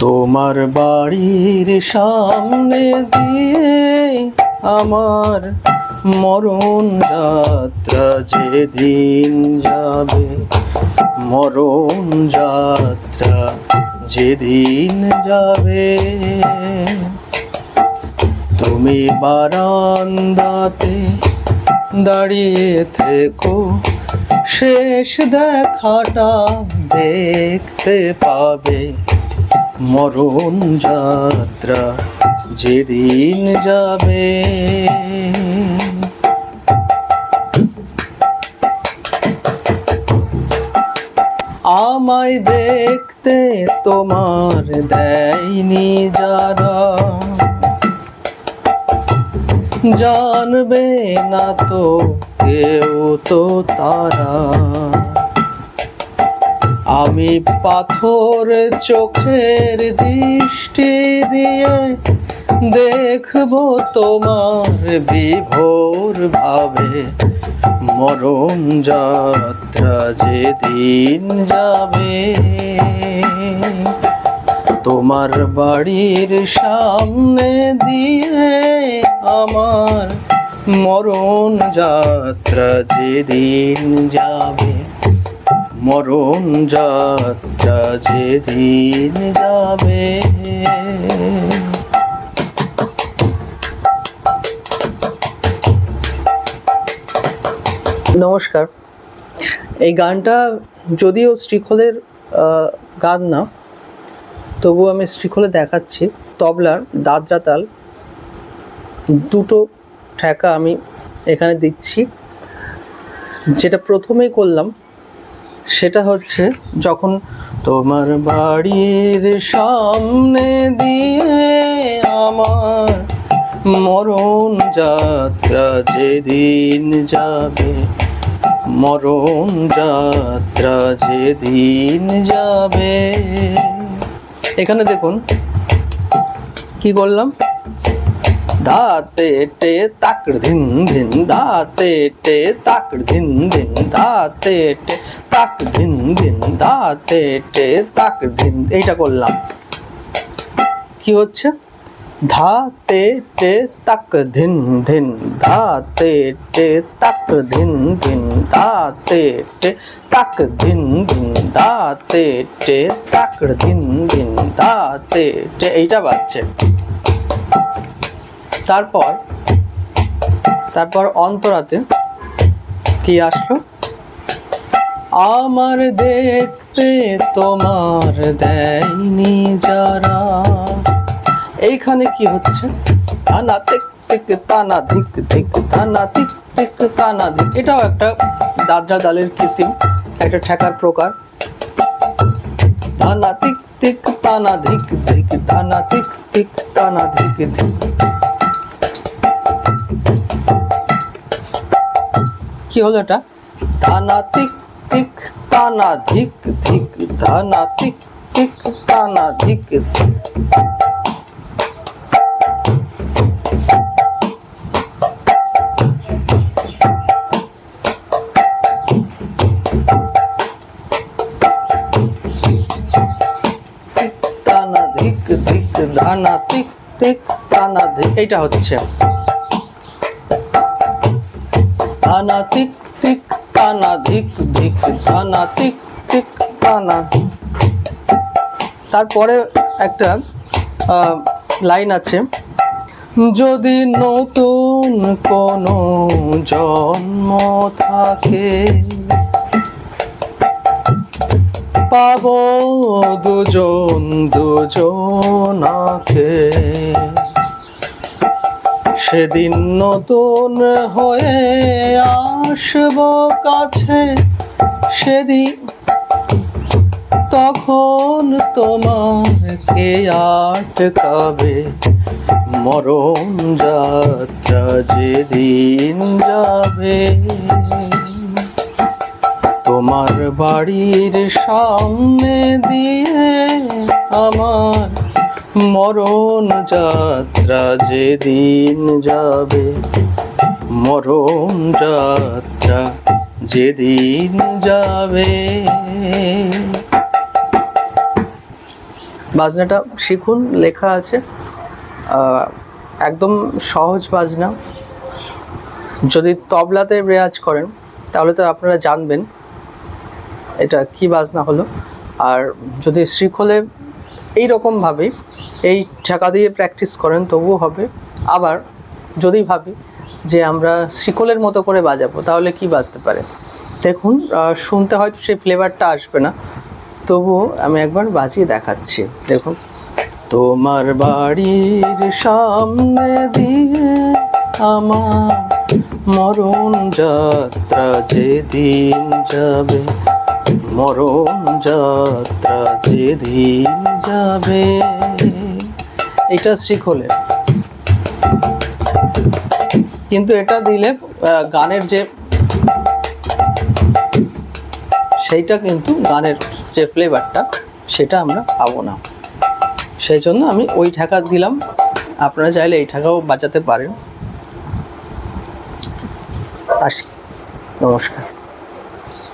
তোমার বাড়ির সামনে দিয়ে আমার মরণ যাত্রা যেদিন যাবে, মরণ যাত্রা যেদিন যাবে। তুমি বারান্দাতে দাঁড়িয়ে থেকো, শেষ দেখাটা দেখতে পাবে। মরণ যাত্রা যেদিন যাবে। আমায় দেখতে তোমার দেয়নি যারা। জানবে না তো কেউ তো তারা। আমি পাথর চোখের দৃষ্টি দিয়ে দেখব তোমার বিভোর ভাবে। মরণ যাত্রা যেদিন যাবে। তোমার বাড়ির সামনে দিয়ে আমার মরণ যাত্রা যেদিন যাবে। মরণ যাত্রা যেদিন যাবে। নমস্কার। এই গানটা যদিও শ্রীখোলের গান না তবু আমি শ্রীখোলে দেখাচ্ছি। তবলার দাদরা তাল দুটো ঠেকা আমি এখানে দিচ্ছি। যেটা প্রথমেই করলাম সেটা হচ্ছে যখন তোমার বাড়ির সামনে দিয়ে আমার মরণ যাত্রা যেদিন যাবে, মরণ যাত্রা যেদিন যাবে। এখানে দেখুন, কি করলাম? দাতে টে তাকড় ধিন ধিন, দাতে টে তাকড় ধিন ধিন, দাতে টে তাক ধিন ধিন, দাতে টে তাক ধিন। এইটা করলাম। কি হচ্ছে? ধা তে টে তাক ধিন ধিন ধা তে টে তাক ধিন ধিন ধা তে টে তাক ধিন ধিন ধা তে টে তাক ধিন ধিন ধা তে টে এইটা বাজছে। তারপর তারপর অন্তরাতে কি আসলো? আমার দেখতে তোমার দেয়নি যারা। এইখানে কি হচ্ছে? তানা তিক তিক তানা ধিক ধিক, তানা তিক তিক তানা ধিক। এটাও একটা দাদরা দালের কিসিম, একটা ঠেকার প্রকার। তানা তিক তিক তানা ধিক ধিক, তানা তিক তিক তানা ধিক ধিক। কি হলো এটা? তানা তিক তিক তানা ধিক ধিক তানা তিক তিক তানা ধিক ধিক। ধিক ধিক তিক তিক তানা ধিক। এইটা হচ্ছে। তানা তিক তিক তানা ধিক ধিক তানা তিক তিক তানা তারপরে একটা লাইন আছে, যদি নতুন কোনো জন্ম থাকে, পাব দুজন দুজনাকে। সেদিন নতুন হয়ে আসব কাছে, সেদিন তখন তোমার কে আটকাবে মরণ যাত্রা যেদিন যাবে। তোমার বাড়ির সামনে দিয়ে আমার মরণ যাত্রা যেদিন যাবে, মরণ যাত্রা যেদিন যাবে। বাজনাটা শিখুন, লেখা আছে। একদম সহজ বাজনা। যদি তবলাতে রেয়াজ করেন, তাহলে তো আপনারা জানবেন এটা কি বাজনা হলো। আর যদি শ্রীখোলে এইরকমভাবে এই ঠেকা দিয়ে প্র্যাকটিস করেন, তবুও হবে। আবার যদি ভাবি যে আমরা শিকলের মতো করে বাজাবো, তাহলে কি বাজতে পারে? দেখুন শুনতে হয়তো সেই ফ্লেভারটা আসবে না। তবুও আমি একবার বাজিয়ে দেখাচ্ছি, দেখুন। তোমার বাড়ির সামনে দিয়ে আমার মরণ যাত্রা যেদিন যাবে মরণ যাত্রা যেদিন যাবে। এটা শিখলে কিন্তু এটা দিলে গানের যে সেইটা কিন্তু গানের যে ফ্লেভারটা সেটা আমরা পাবো না। সেই জন্য আমি ওই ঠেকা দিলাম। আপনারা চাইলে এই ঠেকাও বাজাতে পারেন। আসি। নমস্কার।